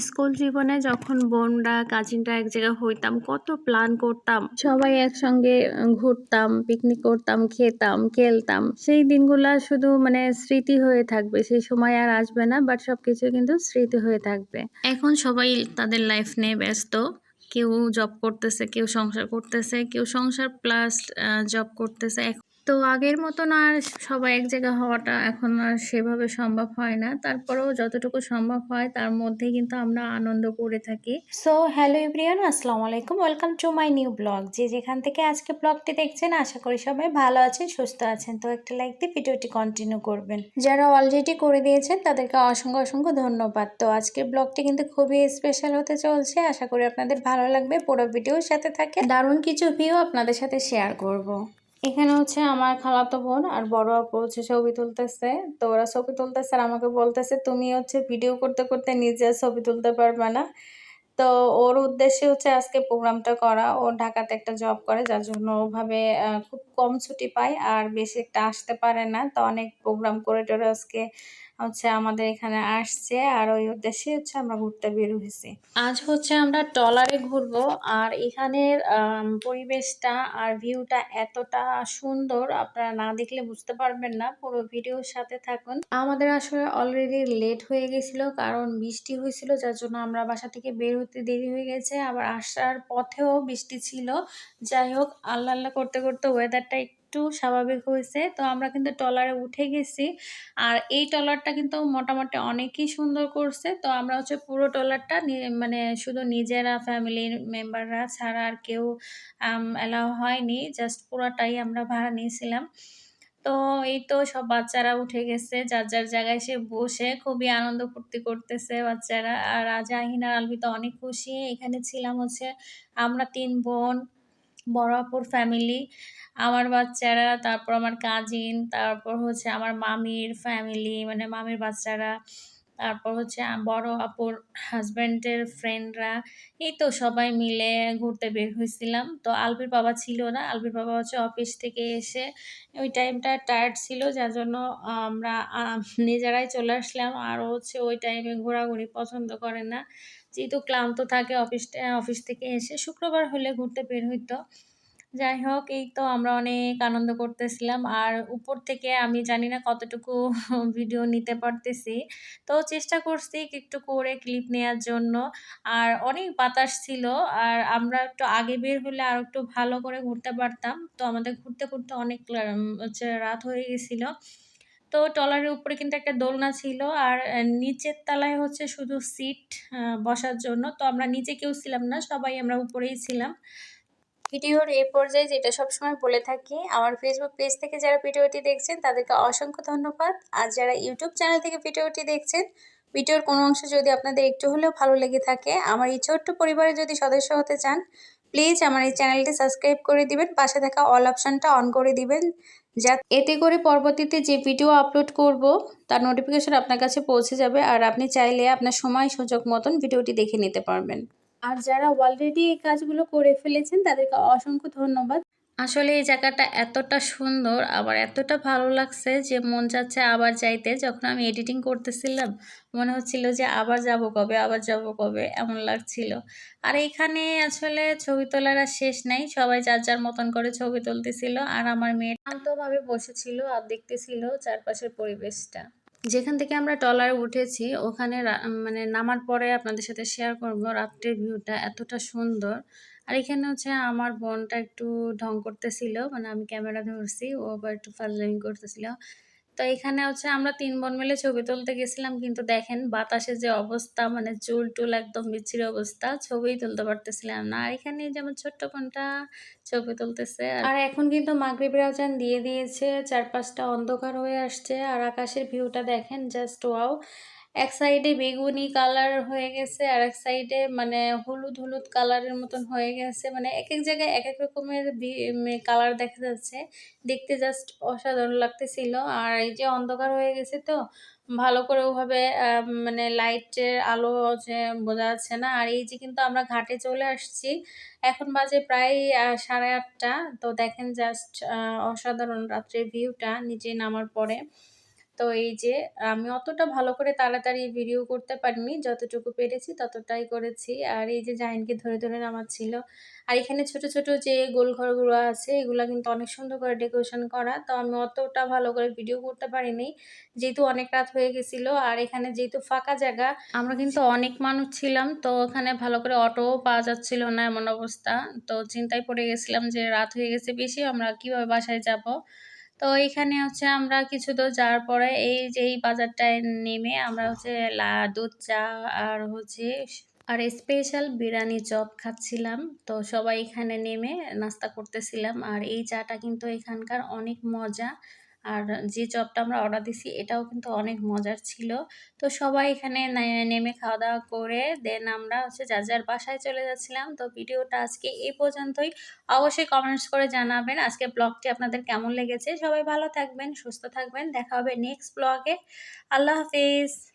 School জীবনে যখন বোনরা, কাজিনরা এক জায়গায় হইতাম, কত প্ল্যান করতাম। সবাই একসঙ্গে ঘুরতাম পিকনিক করতাম, খেতাম, খেলতাম। সেই দিনগুলা শুধু মানে স্মৃতি হয়ে থাকবে। সেই সময় আর আসবে না বাট সবকিছু কিন্তু স্মৃতি হয়ে থাকবে। এখন সবাই তাদের লাইফ নিয়ে ব্যস্ত। কেউ জব করতেছে, কেউ সংসার করতেছে, কেউ সংসার প্লাস জব করতেছে। তো আগের মতন আর সবাই এক জায়গায় হওয়াটা এখন আর সেভাবে সম্ভব হয় না। তারপরেও যতটুকু সম্ভব হয়, তার মধ্যে কিন্তু আমরা আনন্দ করে থাকি। সো হ্যালো এভরিওয়ান আসসালামু আলাইকুম। Welcome to my new blog যে যেখান থেকে আজকে ব্লগটি দেখছেন, আশা করি সবাই ভালো আছেন, সুস্থ আছেন। তো একটা লাইক দিয়ে ভিডিওটি কন্টিনিউ করবেন। যারা অলরেডি করে দিয়েছেন, তাদেরকে অসংখ্য অসংখ্য ধন্যবাদ। তো আজকের ব্লগটি কিন্তু খুবই স্পেশাল হতে চলছে। আশা করি আপনাদের ভালো লাগবে, পুরো ভিডিওর সাথে থাকে দারুণ কিছু ভিউ আপনাদের সাথে শেয়ার করব। এখানে হচ্ছে আমার খালাতো বোন আর বড় আপু হচ্ছে ছবি তুলতেছে। তো ওরা ছবি তুলতেছে আর আমাকে বলতেছে, তুমি হচ্ছে ভিডিও করতে করতে নিজে ছবি তুলতে পারবে না। তো ওর উদ্দেশ্যে হচ্ছে আজকে প্রোগ্রামটা করা। ও ঢাকাতে একটা জব করে, যার জন্য ওভাবে খুব কম ছুটি পায় আর বেশি একটা আসতে পারে না। তো অনেক প্রোগ্রাম করে টোরে আজকে হচ্ছে আমাদের এখানে আসছে আর ওই উদ্দেশ্যে হচ্ছে আমরা ঘুরতে বের হয়েছি। আজ হচ্ছে আমরা ট্রলারে ঘুরবো আর এখানের পরিবেশটা আর ভিউটা এতটা সুন্দর আপনারা না দেখলে বুঝতে পারবেন না। পুরো ভিডিওর সাথে থাকুন। আমাদের আসলে অলরেডি লেট হয়ে গেছিল কারণ বৃষ্টি হয়েছিল, যার জন্য আমরা বাসা থেকে বের হতে দেরি হয়ে গেছে। আবার আসার পথেও বৃষ্টি ছিল। যাই হোক, আল্লাহ আল্লাহ করতে করতে ওয়েদারটা একটু স্বাভাবিক হয়েছে। তো আমরা কিন্তু ট্রলারে উঠে গেছি। আর এই ট্রলারটা কিন্তু মোটামুটি অনেকই সুন্দর করছে। তো আমরা হচ্ছে পুরো ট্রলারটা মানে শুধু নিজেরা ফ্যামিলির মেম্বাররা ছাড়া আর কেউ অ্যালাউ হয়নি। জাস্ট পুরোটাই আমরা ভাড়া নিয়েছিলাম। তো এই তো সব বাচ্চারা উঠে গেছে। যার যার জায়গায় সে বসে খুবই আনন্দ ফুর্তি করতেছে বাচ্চারা। আর আজ আহিন আর আলবি তো অনেক খুশি। এখানে ছিলাম হচ্ছে আমরা তিন বোন। বড় আপুর ফ্যামিলি আমার বাচ্চারা, তারপর আমার কাজিন তারপর হচ্ছে আমার মামির ফ্যামিলি মানে মামির বাচ্চারা, তারপর হচ্ছে বড় আপুর হাজব্যান্ডের ফ্রেন্ডরা এই তো সবাই মিলে ঘুরতে বের হয়েছিলাম। তো আলবির বাবা ছিল না, আলবির বাবা হচ্ছে অফিস থেকে এসে ওই টাইমটা টায়ার্ড ছিল, যার জন্য আমরা নিজেরাই চলে আসলাম। আর হচ্ছে ওই টাইমে ঘোরাঘুরি পছন্দ করে না। যেহেতু ক্লান্ত থাকে অফিস অফিস থেকে এসে শুক্রবার হলে ঘুরতে বের হইতো। যাই হোক, এই তো আমরা অনেক আনন্দ করতেছিলাম। আর উপর থেকে আমি জানি না কতটুকু ভিডিও নিতে পারতেছি। তো চেষ্টা করছি একটু করে ক্লিপ নেওয়ার জন্য। আর অনেক বাতাস ছিল, আর আমরা একটু আগে বের হলে আর একটু ভালো করে ঘুরতে পারতাম। তো আমাদের ঘুরতে ঘুরতে অনেক হচ্ছে রাত হয়ে গেছিল। তো ট্রলারের উপরে কিন্তু একটা দোলনা ছিল আর নিচের তলায় হচ্ছে শুধু সিট বসার জন্য। তো আমরা নিচে কেউ ছিলাম না, সবাই আমরা উপরেই ছিলাম। ভিডিওর এই পর্যায়ে যেটা সবসময় বলে থাকি, আমার ফেসবুক পেজ থেকে যারা ভিডিওটি দেখছেন, তাদেরকে অসংখ্য ধন্যবাদ। আর যারা ইউটিউব চ্যানেল থেকে ভিডিওটি দেখছেন, ভিডিওর কোনো অংশ যদি আপনাদের একটু হলেও ভালো লেগে থাকে, আমার এই ছোট্ট পরিবারে যদি সদস্য হতে চান প্লিজ আমার এই চ্যানেলটি সাবস্ক্রাইব করে দিবেন, পাশে থাকা অল অপশানটা অন করে দিবেন। যা এতে করে পরবর্তীতে যে ভিডিও আপলোড করব, তার নোটিফিকেশন আপনার কাছে পৌঁছে যাবে আর আপনি চাইলে আপনার সময় সুযোগ মতন ভিডিওটি দেখে নিতে পারবেন। আর যারা অলরেডি এই কাজগুলো করে ফেলেছেন, তাদেরকে অসংখ্য ধন্যবাদ। আসলে এই জায়গাটা এতটা সুন্দর, আবার এতটা ভালো লাগছে যে মন চাচ্ছে আবার যাইতে। যখন আমি এডিটিং করতেছিলাম, মনে হচ্ছিল যে আবার যাব কবে, আবার যাব কবে, এমন লাগছিল। আর এখানে আসলে ছবি তোলার আর শেষ নাই, সবাই যার যার মতন করে ছবি তুলতেছিল। আর আমার মেয়ে শান্তভাবে বসেছিল আর দেখতেছিল চারপাশের পরিবেশটা। যেখান থেকে আমরা ট্রলারে উঠেছি, ওখানে মানে নামার পরে আপনাদের সাথে শেয়ার করব, রাত্রের ভিউটা এতটা সুন্দর। আর এখানে হচ্ছে আমার বোনটা একটু ঢং করতেছিল মানে আমি ক্যামেরা ধরছি, ও আবার একটু ফাজলামি করতেছিল। তো এখানে হচ্ছে আমরা তিন বোন মিলে ছবি তুলতে গেছিলাম, কিন্তু দেখেন বাতাসের যে অবস্থা মানে চুল টুল একদম বিচ্ছিরি অবস্থা, ছবিই তুলতে পারতেছিলাম না। আর এখানে যেমন ছোট্ট বোনটা ছবি তুলতেছে, আর এখন কিন্তু মাগরিবের আজান দিয়ে দিয়েছে, চারপাশটা অন্ধকার হয়ে আসছে, আর আকাশের ভিউটা দেখেন জাস্ট ওয়াও এক সাইডে বেগুনি কালার হয়ে গেছে, আর এক সাইডে মানে হলুদ হলুদ কালারের মতন হয়ে গেছে। মানে এক এক জায়গায় এক এক রকমের কালার দেখা যাচ্ছে। দেখতে জাস্ট অসাধারণ লাগতেছিল। আর এই যে অন্ধকার হয়ে গেছে তো, ভালো করে ওভাবে মানে লাইটের আলো যে বোঝা যাচ্ছে না। আর এই যে কিন্তু আমরা ঘাটে চলে আসছি, এখন বাজে প্রায় সাড়ে আটটা। তো দেখেন জাস্ট অসাধারণ রাত্রের ভিউটা নিচে নামার পরে। তো এই যে, আমি অতটা ভালো করে তাড়াতাড়ি ভিডিও করতে পারিনি, যতটুকু পেরেছি ততটাই করেছি। আর এই যে জাহিনকে ধরে ধরে নামাচ্ছিল, আর এখানে ছোট ছোট যে গোল ঘরগুলো আছে, এগুলো কিন্তু অনেক সুন্দর করে ডেকোরেশন করা। তো আমি অতটা ভালো করে ভিডিও করতে পারিনি, যেহেতু অনেক রাত হয়ে গেছিল, আর এখানে যেহেতু ফাঁকা জায়গা, আমরা কিন্তু অনেক মানুষ ছিলাম, তো ওখানে ভালো করে অটোও পাওয়া যাচ্ছিল না এমন অবস্থা। তো চিন্তায় পড়ে গেছিলাম যে রাত হয়ে গেছে বেশি, আমরা কীভাবে বাসায় যাব? তো এখানে হচ্ছে আমরা কিছু দূর যাওয়ার পরে এই যে এই বাজারটায় নেমে আমরা হচ্ছে দুধ, চা আর হচ্ছে আর স্পেশাল বিরিয়ানি চপ খাচ্ছিলাম। তো সবাই এখানে নেমে নাস্তা করতেছিলাম। আর এই চাটা কিন্তু এখানকার অনেক মজা। আর যে চপটা আমরা অর্ডার দিছি, এটাও কিন্তু অনেক মজার ছিল। তো সবাই এখানে নেমে খাওয়া দাওয়া করে দেন আমরা হচ্ছে যার যার বাসায় চলে যাচ্ছিলাম। তো ভিডিওটা আজকে এই পর্যন্তই। অবশ্যই কমেন্টস করে জানাবেন আজকে ব্লগটি আপনাদের কেমন লেগেছে। সবাই ভালো থাকবেন, সুস্থ থাকবেন। দেখা হবে নেক্সট ব্লগে আল্লাহ হাফিজ।